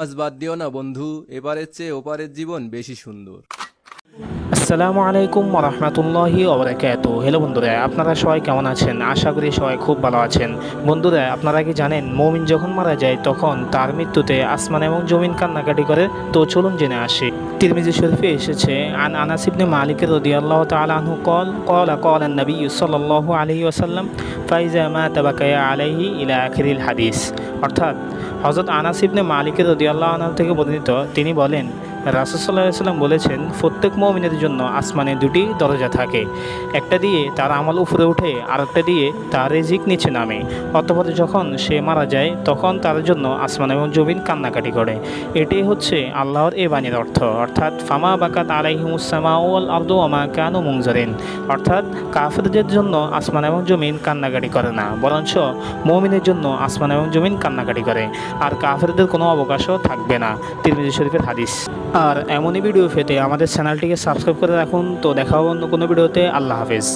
নামাজ বাদ দিও না বন্ধু এপারের চেয়ে ওপারের জীবন বেশি সুন্দর। আসসালামু আলাইকুম রহমতুল্লাহি ওবরাকাত হ্যালো বন্ধুরা, আপনারা সবাই কেমন আছেন? আশা করি সবাই খুব ভালো আছেন। বন্ধুরা, আপনারা কি জানেন, মমিন যখন মারা যায়, তখন তার মৃত্যুতে আসমান এবং জমিন কান্নাকাটি করে। তো চলুন জেনে আসি। তিরমিজি শরীফে এসেছে, আন আনাসিবনে মালিক রদিয়াল্লাহ তালাহু কল কল কল নবী সাল্লাল্লাহু আলহি ওসাল্লাম ফাইজা মা তাবাকায়া আলাইহি ইলা আখিরিল হাদিস। অর্থাৎ হযরত আনাসিবনে ইবনে রদিয়াল্লাহ আনাল থেকে বর্ণিত তিনি বলেন রাসুসাল্লাহ সাল্লাম বলেছেন, প্রত্যেক মমিনের জন্য আসমানে দুটি দরজা থাকে। একটা দিয়ে তার আমল উপরে ওঠে আর একটা দিয়ে তার রেজিক নিচে নামে। অতপর যখন সে মারা যায়, তখন তার জন্য আসমান এবং জমিন কান্নাকাটি করে। এটাই হচ্ছে আল্লাহর এ বাণীর অর্থ। অর্থাৎ, ফামা বাকাত আলাইহিমুসামা ওয়াল আর্দু আমা কানু মুংজারিন অর্থাৎ, কাফেরদের জন্য আসমান এবং জমিন কান্নাকাটি করে না। বরঞ্চ মমিনের জন্য আসমান এবং জমিন কান্নাকাটি করে। আর কাফেরদের কোনো অবকাশও থাকবে না। তিরমিজি শরীফের হাদিস। আর এমনই ভিডিও পেতে আমাদের চ্যানেলটিকে সাবস্ক্রাইব করে রাখুন। তো দেখা হবে অন্য কোনো ভিডিওতে আল্লাহ হাফেজ।